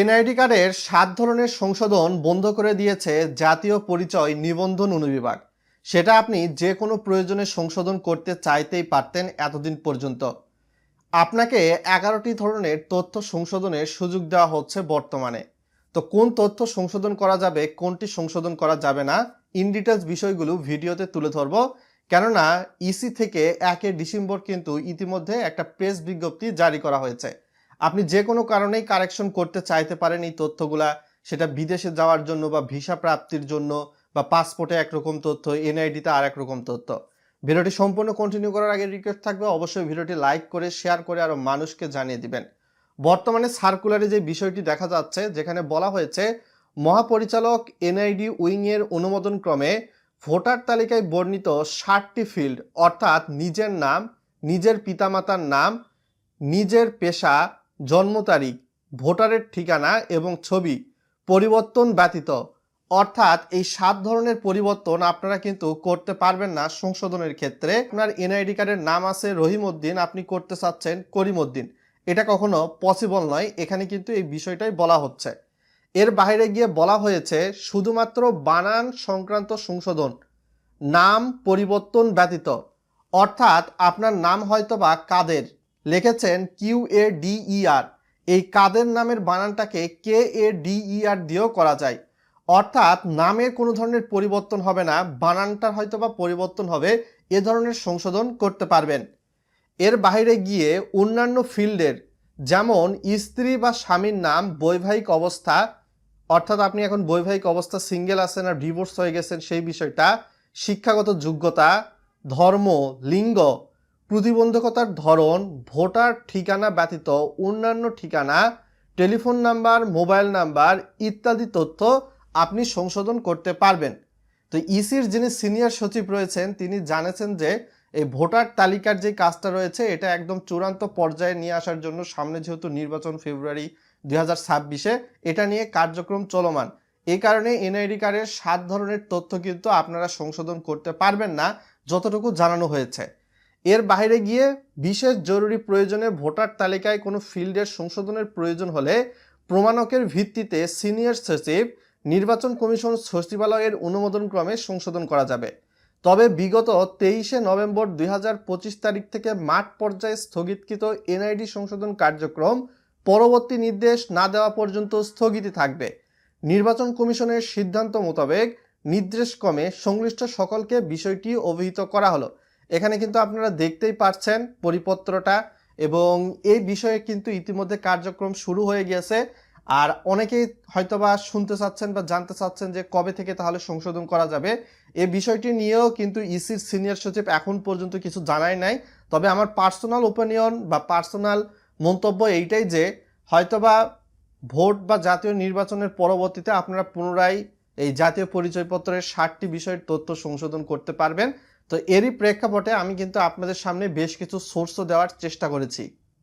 NID কার্ডের সাত ধরনের সংশোধন বন্ধ করে দিয়েছে জাতীয় পরিচয় নিবন্ধন অনুবিভাগ। সেটা আপনি যে কোনো প্রয়োজনে সংশোধন করতে চাইতেই পারতেন এতদিন পর্যন্ত। আপনাকে এগারোটি ধরনের তথ্য সংশোধনের সুযোগ দেওয়া হচ্ছে বর্তমানে। তো কোন তথ্য সংশোধন করা যাবে, কোনটি সংশোধন করা যাবে না, ইন ডিটেলস বিষয়গুলো ভিডিওতে তুলে ধরবো। কেননা, ইসি থেকে একে ডিসেম্বর কিন্তু ইতিমধ্যে একটা প্রেস বিজ্ঞপ্তি জারি করা হয়েছে। আপনি যে কোনো কারণেই কারেকশন করতে চাইতে পারেন এই তথ্যগুলা। সেটা বিদেশে যাওয়ার জন্য বা ভিসা প্রাপ্তির জন্য বা পাসপোর্টে একরকম তথ্য, এনআইডিতে আর একরকম তথ্য। ভিডিওটি সম্পূর্ণ কন্টিনিউ করার আগে রিকোয়েস্ট থাকবে, অবশ্যই ভিডিওটি লাইক করে শেয়ার করে আরও মানুষকে জানিয়ে দিবেন। বর্তমানে সার্কুলারে যে বিষয়টি দেখা যাচ্ছে, যেখানে বলা হয়েছে, মহাপরিচালক এনআইডি উইংয়ের অনুমোদন ক্রমে ভোটার তালিকায় বর্ণিত ষাটটি ফিল্ড অর্থাৎ নিজের নাম, নিজের পিতামাতার নাম, নিজের পেশা জন্ম তারিখ, ভোটারের ঠিকানা এবং ছবি পরিবর্তন ব্যতীত। অর্থাৎ এই সাত ধরনের পরিবর্তন আপনারা কিন্তু করতে পারবেন না সংশোধনের ক্ষেত্রে। আপনার এনআইডি কার্ডের নাম আছে রহিম উদ্দিন আপনি করতে চাচ্ছেন করিম উদ্দিন এটা কখনো পসিবল নয়, এখানে কিন্তু এই বিষয়টাই বলা হচ্ছে। এর বাইরে গিয়ে বলা হয়েছে, শুধুমাত্র বানান সংক্রান্ত সংশোধন, নাম পরিবর্তন ব্যতীত। অর্থাৎ আপনার নাম হয়তো বা কাদের? লিখেছেন কিউ এ ডিইআর এই কাদের নামের বানানটাকে কে এ ডিইআর দিয়েও করা যায়। অর্থাৎ নামের কোনো ধরনের পরিবর্তন হবে না, বানানটার হয়তো বা পরিবর্তন হবে, এ ধরনের সংশোধন করতে পারবেন। এর বাইরে গিয়ে অন্যান্য ফিল্ডের, যেমন স্ত্রী বা স্বামীর নাম, বৈবাহিক অবস্থা, অর্থাৎ আপনি এখন বৈবাহিক অবস্থা, সিঙ্গেল আছেন আর ডিভোর্স হয়ে গেছেন সেই বিষয়টা, শিক্ষাগত যোগ্যতা, ধর্ম, লিঙ্গ প্রতিবন্ধকতার ধরন, ভোটার ঠিকানা ব্যতীত অন্যান্য ঠিকানা, টেলিফোন নাম্বার, মোবাইল নাম্বার ইত্যাদি তথ্য আপনি সংশোধন করতে পারবেন। তো ইসির যিনি সিনিয়র সচিব রয়েছেন, তিনি জানেছেন যে এই ভোটার তালিকার যে কাজটা রয়েছে, এটা একদম চূড়ান্ত পর্যায়ে নিয়ে আসার জন্য সামনে যেহেতু নির্বাচন ফেব্রুয়ারি দুই এটা নিয়ে কার্যক্রম চলমান। এই কারণে এনআইডি কার্ডের সাত ধরনের তথ্য কিন্তু আপনারা সংশোধন করতে পারবেন না, যতটুকু জানানো হয়েছে। এর বাইরে গিয়ে বিশেষ জরুরি প্রয়োজনে ভোটার তালিকায় কোনো ফিল্ডের সংশোধনের প্রয়োজন হলে প্রমাণকের ভিত্তিতে সিনিয়র সচিব, নির্বাচন কমিশন সচিবালয়ের অনুমোদন ক্রমে সংশোধন করা যাবে। তবে বিগত তেইশে নভেম্বর দুই হাজার পঁচিশ তারিখ থেকে মাঠ পর্যায়ে স্থগিতকৃত এনআইডি সংশোধন কার্যক্রম পরবর্তী নির্দেশ না দেওয়া পর্যন্ত স্থগিত থাকবে। নির্বাচন কমিশনের সিদ্ধান্ত মোতাবেক নির্দেশক্রমে সংশ্লিষ্ট সকলকে বিষয়টি অভিহিত করা হলো। এখানে কিন্তু আপনারা দেখতেই পাচ্ছেন পরিপত্রটা এবং এই বিষয়ে কিন্তু ইতিমধ্যে কার্যক্রম শুরু হয়ে গিয়েছে। আর অনেকেই হয়তোবা শুনতে চাচ্ছেন বা জানতে চাচ্ছেন যে কবে থেকে তাহলে সংশোধন করা যাবে। এই বিষয়টি নিয়েও কিন্তু ইসির সিনিয়র সচিব এখন পর্যন্ত কিছু জানায় নাই। তবে আমার পার্সোনাল ওপিনিয়ন বা পার্সোনাল মন্তব্য এইটাই যে, হয়তোবা ভোট বা জাতীয় নির্বাচনের পরবর্তীতে আপনারা পুনরায় এই জাতীয় পরিচয়পত্রের ষাটটি বিষয়ের তথ্য সংশোধন করতে পারবেন। তো এরই প্রেক্ষাপটে আমি কিন্তু আপনাদের সামনে বেশ কিছু সোর্সও দেওয়ার চেষ্টা করেছি।